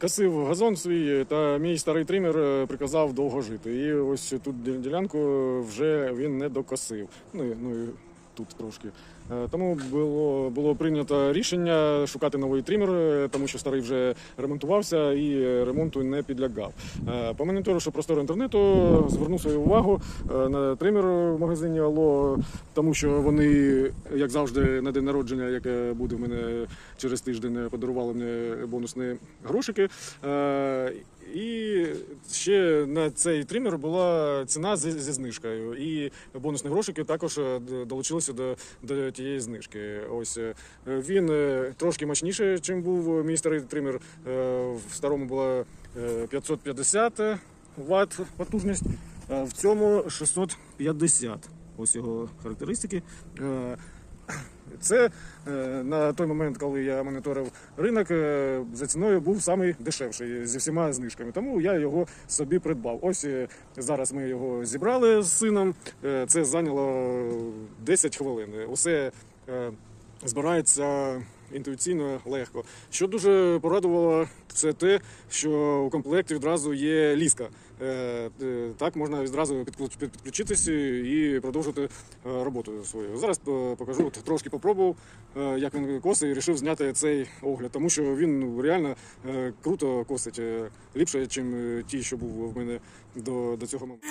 косив газон свій, та мій старий тример е, приказав довго жити. І ось тут ділянку вже він не докосив. Ну, ну і тут трошки. Е, Тому було, було прийнято рішення шукати новий тример, е, тому що старий вже ремонтувався і ремонту не підлягав. Е, По моніторивши простору інтернету, звернув свою увагу на тример в магазині Алло, тому що вони, як завжди, на день народження, яке буде в мене через тиждень, подарували мені бонусні грошики. І ще на цей тример була ціна зі, знижкою. І бонусні грошики також долучилися до, до тієї знижки. Ось е, він е, трошки мощніше, ніж був мій старий тример. Е, В старому була е, 550 Вт потужність, а в цьому 650. Ось його характеристики. Це е, на той момент, коли я моніторив ринок, е, за ціною був самий дешевший зі всіма знижками. Тому я його собі придбав. Ось е, зараз ми його зібрали з сином. Це зайняло 10 хвилин. Усе збирається інтуїційно легко. Що дуже порадувало, це те, що у комплекті відразу є ліска. Е, е, Так можна відразу підключитися і продовжити е, роботу свою. Зараз покажу, трошки попробував, як він косить, і вирішив зняти цей огляд, тому що він ну, реально круто косить, ліпше, ніж ті, що був в мене до, до цього моменту.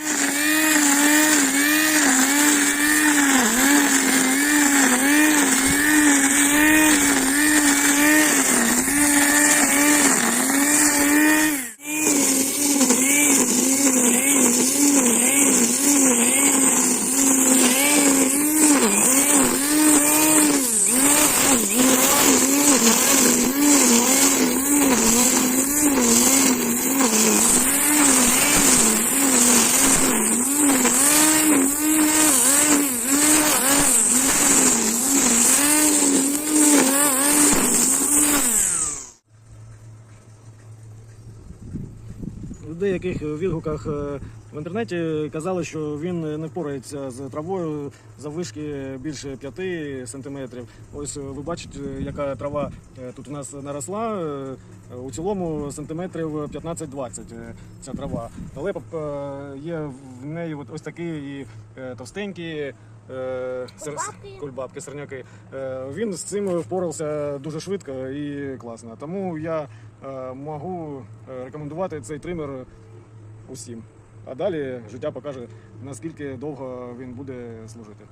Деяких відгуках е, в інтернеті казали, що він не впорається з травою заввишки більше 5 сантиметрів. Ось е, ви бачите, яка трава е, тут у нас наросла. У цілому сантиметрів 15-20 е, ця трава. Але є в неї ось такі і товстенькі. Е, Кульбабки. Кульбабки, сорняки. Е, Він з цим впорався дуже швидко і класно. Тому я е, можу рекомендувати цей тример усім. А далі життя покаже, наскільки довго він буде служити.